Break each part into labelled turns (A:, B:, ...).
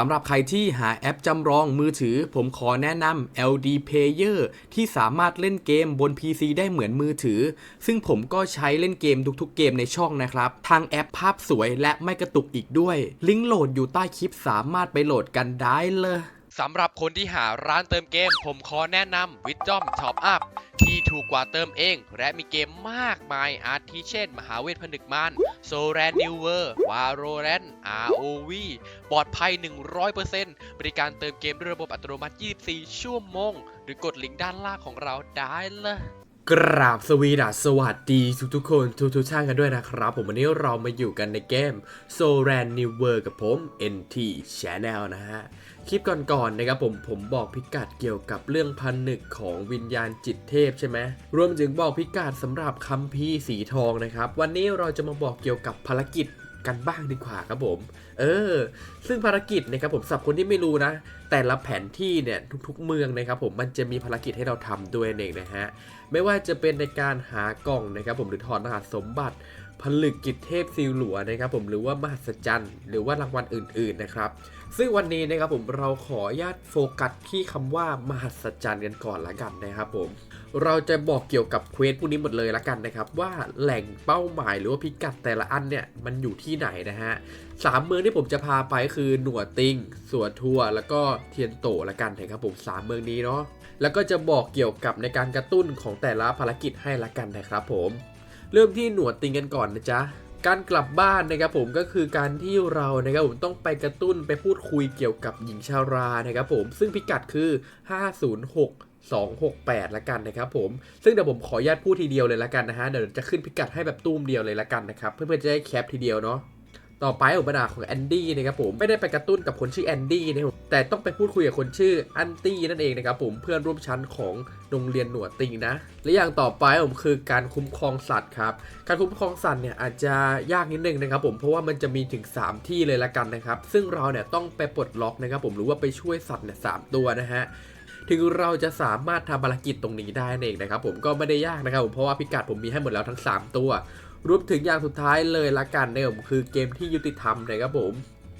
A: สำหรับใครที่หาแอปจำลองมือถือ ผมขอแนะนำ LD Player ที่สามารถเล่นเกมบน PC ได้เหมือนมือถือ ซึ่งผมก็ใช้เล่นเกมทุกๆเกมในช่องนะครับ ทางแอปภาพสวยและไม่กระตุกอีกด้วย ลิงก์โหลดอยู่ใต้คลิปสามารถไปโหลดกันได้เลย
B: สำหรับคนที่หาร้านเติมเกม ผมขอแนะนำวิจอมช็อปอัพที่ถูกกว่าเติมเอง และมีเกมมากมายอาทิเช่น มหาเวทผนึกมานโซแรนนิวเวอร์วาโรแรน ROV ปลอดภัย 100%บริการเติมเกมด้วยระบบอัตโนมัติ 24 ชั่วโมง หรือกดลิงก์ด้านล่างของเราได้เลย
A: กราบสวีดัสสวัสดีทุกทุกๆคนทุกทุกๆท่างกันด้วยนะครับ ผมวันนี้เรามาอยู่กันในเกม s o r a n New World กับผม NT Channel นะฮะ คลิปก่อนๆนะครับผมผมบอกพิกัดเกี่ยวกับเรื่องพันหนึกของวิญญาณจิตเทพใช่ไหมรวมถึงบอกพิกัดสำหรับคัมภีร์สีทองนะครับ วันนี้เราจะมาบอกเกี่ยวกับภารกิจ กันบ้างดีกว่าครับผม เออ ซึ่งภารกิจนะครับผมสำหรับคนที่ไม่รู้นะ แต่ละแผนที่เนี่ยทุกๆ เมืองนะครับผมมันจะมีภารกิจให้เราทำด้วยเองนะฮะ ไม่ว่าจะเป็นในการหากล่องนะครับผมหรือถอนรหัสสมบัติ ผลึกกิจเทพซิลหลัวนะครับผมหรือว่ามหัศจรรย์ หรือว่ารางวัลอื่น ๆนะครับ ซึ่งวันนี้นะครับผมเราขออนุญาตโฟกัสที่คำว่ามหัศจรรย์กันก่อนละกันนะครับผม เราจะบอกเกี่ยวกับเควสพวกนี้หมดเลยละกันนะครับ ว่าแหล่งเป้าหมายหรือว่าพิกัดแต่ละอันเนี่ยมันอยู่ที่ไหนนะฮะสามเมืองที่ผมจะพาไปคือหนวดติงสัวทัวแล้วก็เทียนโตละกันนะครับผมสามเมืองนี้เนาะแล้วก็จะบอกเกี่ยวกับในการกระตุ้นของแต่ละภารกิจให้ละกันนะครับผมเริ่มที่หนวดติงกันก่อนนะจ๊ะการกลับบ้านนะครับผมก็คือการที่เรานะครับผมต้องไปกระตุ้นไปพูดคุยเกี่ยวกับหญิงชารานะครับผมซึ่งพิกัดคือ 506 268 ละกันนะครับผม ซึ่งเดี๋ยวผมขออนุญาตพูดทีเดียวเลยละกันนะฮะ เดี๋ยวจะขึ้นพิกัดให้แบบตุ้มเดียวเลยละกันนะครับ เพื่อนๆจะได้แคปทีเดียวเนาะ ต่อไปอุปนาของแอนดี้นะครับผมไม่ได้ไปกระตุ้นกับคนชื่อแอนดี้นะครับแต่ต้องไปพูดคุยกับคนชื่ออันตี้นั่นเองนะครับผมเพื่อนร่วมชั้นของโรงเรียนหนวดติงนะ และอย่างต่อไปผมคือการคุ้มครองสัตว์ครับการคุ้มครองสัตว์เนี่ยอาจจะยากนิดนึงนะครับผมเพราะว่ามันจะมีถึง 3 ที่เลยละกันนะครับซึ่งเราเนี่ยต้องไปปลดล็อกนะครับผมหรือว่าไปช่วยสัตว์เนี่ยสามตัวนะฮะถึงเราจะสามารถทำภารกิจตรงนี้ได้นั่นเองนะครับผมก็ไม่ได้ยากนะครับผมเพราะว่าพิกัดผมมีให้หมดแล้วทั้ง 3 ตัว รวมถึงอย่างสุดท้ายเลยละกันนี่ยผมคือเกมที่ยุติธรรมนะครับผม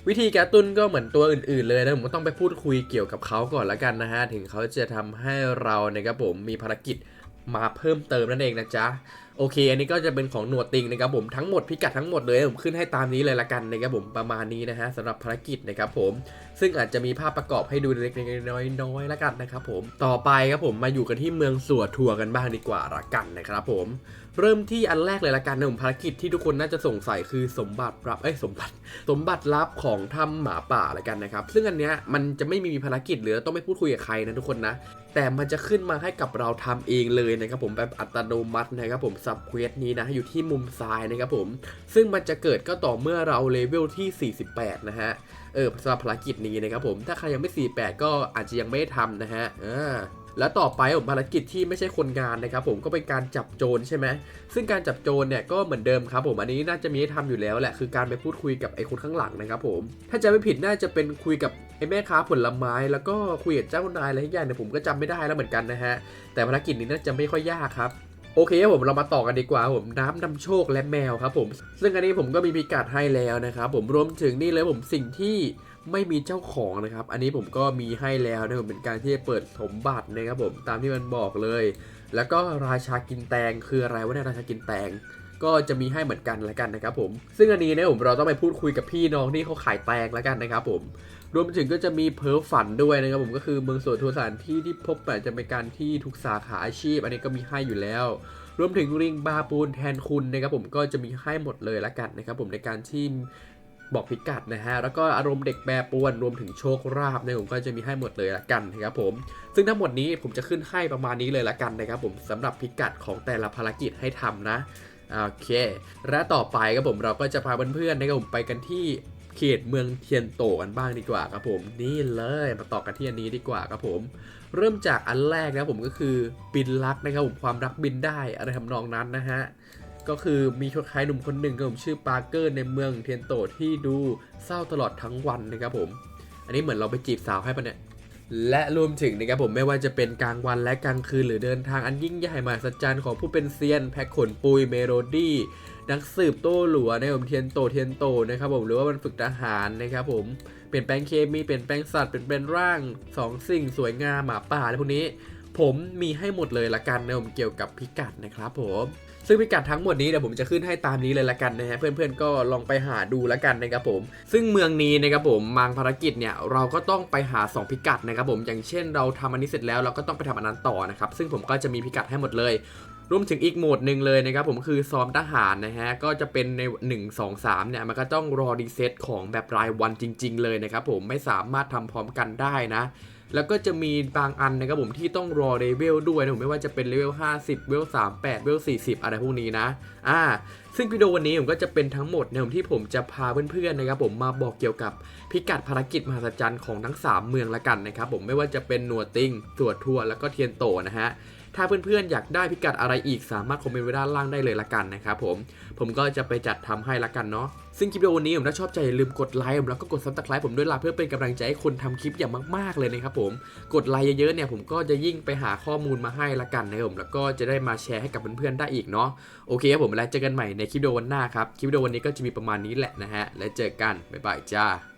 A: วิธีการตุ้นก็เหมือนตัวอื่นๆเลยนะผมก็ต้องไปพูดคุยเกี่ยวกับเขาก่อนละกันนะฮะถึงเขาจะทำให้เรานะครับผมมีภารกิจมาเพิ่มเติมนั่นเองนะจ๊ะโอเค อันนี้ก็จะเป็นของหนวดติงนะครับผมทั้งหมดพิกัดทั้งหมดเลยผมขึ้นให้ตามนี้เลยละกันนะครับผมประมาณนี้นะฮะสำหรับภารกิจนะครับผมซึ่งอาจจะมีภาพประกอบให้ดูเล็กๆน้อยๆล้วกันนะครับผมต่อไปครับผมมาอยู่กันที่เมืองสัวทัวกันบ้างดีกว่าละกันนะครับผม เริ่มที่อันแรกเลยละกันนะผมภารกิจที่ทุกคนน่าจะสงสัยคือสมบัติรับเอ้ยสมบัติ สมบัติลับของถ้ำหมาป่าละกันนะครับ ซึ่งอันเนี้ยมันจะไม่มีภารกิจหรือต้องไม่พูดคุยกับใครนะทุกคนนะ แต่มันจะขึ้นมาให้กับเราทำเองเลยนะครับผมแบบอัตโนมัตินะครับผมสับเควสนี้นะอยู่ที่มุมซ้ายนะครับผม ซึ่งมันจะเกิดก็ต่อเมื่อเราเลเวลที่ 48 นะฮะเออสำหรับภารกิจนี้นะครับผมถ้าใครยังไม่ 48 ก็อาจจะยังไม่ได้ทำนะฮะอ่าแล้วต่อไปผมภารกิจที่ไม่ใช่คนงานนะครับผมก็เป็นการจับโจรใช่ไหมซึ่งการจับโจรเนี่ยก็เหมือนเดิมครับผมอันนี้น่าจะมีให้ทำอยู่แล้วแหละคือการไปพูดคุยกับไอ้คนข้างหลังนะครับผมถ้าจะไม่ผิดน่าจะเป็นคุยกับไอ้แม่ค้าผลไม้ แล้วก็คุยกับเจ้านายอะไรทุกอย่างเนี่ยผมก็จำไม่ได้แล้วเหมือนกันนะฮะแต่ภารกิจนี้น่าจะไม่ค่อยยากครับโอเคครับผมเรามาต่อกันดีกว่าผมน้ำนำโชคและแมวครับผม ซึ่งอันนี้ผมก็มีพิกัดให้แล้วนะครับผมรวมถึงนี่เลยผมสิ่งที่ ไม่มีเจ้าของนะครับ อันนี้ผมก็มีให้แล้วนะผมเป็นการที่จะเปิดสมบัตินะครับผมตามที่มันบอกเลย แล้วก็ราชากินแตงคืออะไรวะเนี่ยราชากินแตงก็จะมีให้เหมือนกันละกันนะครับผม ซึ่งอันนี้เนี่ยผมเราต้องไปพูดคุยกับพี่น้องที่เขาขายแตงละกันนะครับผม รวมถึงก็จะมีเพิร์ฟฝันด้วยนะครับผมก็คือเมืองสวนทัวร์สานที่ที่พบแต่จะเป็นการที่ทุกสาขาอาชีพ อันนี้ก็มีให้อยู่แล้ว รวมถึงริงบาปูนแทนคุณนะครับผมก็จะมีให้หมดเลยละกันนะครับผมในการที่ บอกพิกัดนะฮะ แล้วก็อารมณ์เด็กแปรปวนรวมถึงโชคราบเนี่ยผมก็จะมีให้หมดเลยละกันนะครับผม ซึ่งทั้งหมดนี้ผมจะขึ้นให้ประมาณนี้เลยละกันนะครับผมสำหรับพิกัดของแต่ละภารกิจให้ทำนะโอเค และต่อไปครับผมเราก็จะพาเพื่อนๆนะครับผมไปกันที่เขตเมืองเทียนโตกันบ้างดีกว่าครับผมนี่เลยมาต่อกันที่อันนี้ดีกว่าครับผม เริ่มจากอันแรกนะครับผมก็คือบินรักนะครับผมความรักบินได้อะไรทำนองนั้นนะฮะ ก็คือมีชายหนุ่มคนหนึ่งครับผมชื่อปาร์เกอร์ในเมืองเทียนโตที่ดูเศร้าตลอดทั้งวันนะครับผม อันนี้เหมือนเราไปจีบสาวให้ปะเนี่ย และรวมถึงนะครับผมไม่ว่าจะเป็นกลางวันและกลางคืนหรือเดินทางอันยิ่งใหญ่มหัศจรรย์ของผู้เป็นเซียน แพ็คขนปุยเมโลดี้นักสืบโต้หลัวในผมเทียนโตเทียนโตนะครับผมหรือว่ามันฝึกทหารนะครับผมเปลี่ยนแปลงเคมีเปลี่ยนแปลงสัตว์เปลี่ยนแปลงร่างสองสิ่งสวยงามหมาป่าอะไรพวกนี้ ผมมีให้หมดเลยละกันนะผมเกี่ยวกับพิกัดนะครับผมซึ่งพิกัดทั้งหมดนี้เดี๋ยวผมจะขึ้นให้ตามนี้เลยละกันนะฮะเพื่อนๆก็ลองไปหาดูละกันนะครับผม ซึ่งเมืองนี้นะครับผมมางภารกิจเนี่ยเราก็ต้องไปหา 2 พิกัดนะครับผมอย่างเช่นเราทำอันนี้เสร็จแล้วเราก็ต้องไปทำอันนั้นต่อนะครับซึ่งผมก็จะมีพิกัดให้หมดเลยรวมถึงอีกโหมดหนึ่งเลยนะครับผมคือซ้อมทหารนะฮะก็จะเป็นใน 1 2 3เนี่ยมันก็ต้องรอรีเซ็ตของแบบรายวันจริง ๆ เลยนะครับผมไม่สามารถทำพร้อมกันได้นะ แล้วก็จะมีบางอันนะครับผมที่ต้องรอเลเวลด้วยนะผมไม่ว่าจะเป็นเลเวล50เลเวล38เลเวล40 อะไรพวกนี้นะ อ่า ซึ่งวิดีโอวันนี้ผมก็จะเป็นทั้งหมดในผมที่ผมจะพาเพื่อนๆนะครับผมมาบอกเกี่ยวกับพิกัดภารกิจมหัศจรรย์ของทั้ง 3 เมืองละกันนะครับผมไม่ว่าจะเป็นนัวติงตัวทัวแล้วก็เทียนโตนะฮะ ถ้าเพื่อนๆอยากได้พิกัดอะไรอีกสามารถคอมเมนต์ไว้ด้านล่างได้เลยละกันนะครับผม ผมก็จะไปจัดทำให้ละกันเนาะ ซึ่งคลิปวิดีโอนี้ผมถ้าชอบใจอย่าลืมกดไลค์แล้วก็กดซับสไครป์ผมด้วยล่ะเพื่อเป็นกำลังใจให้คนทำคลิปอย่างมากๆเลยนะครับผม กดไลค์เยอะๆเนี่ยผมก็จะยิ่งไปหาข้อมูลมาให้ละกันนะครับผมแล้วก็จะได้มาแชร์ให้กับเพื่อนๆได้อีกเนาะ โอเคครับผมแล้วเจอกันใหม่ในคลิปวิดีโอวันหน้าครับ คลิปวิดีโอวันนี้ก็จะมีประมาณนี้แหละนะฮะ แล้วเจอกัน บ๊ายบายจ้า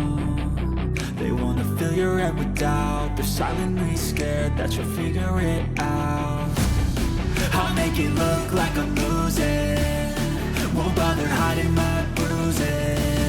C: They wanna fill your head with doubt. They're silently scared that you'll figure it out. I'll make it look like I'm losing. Won't bother hiding my bruises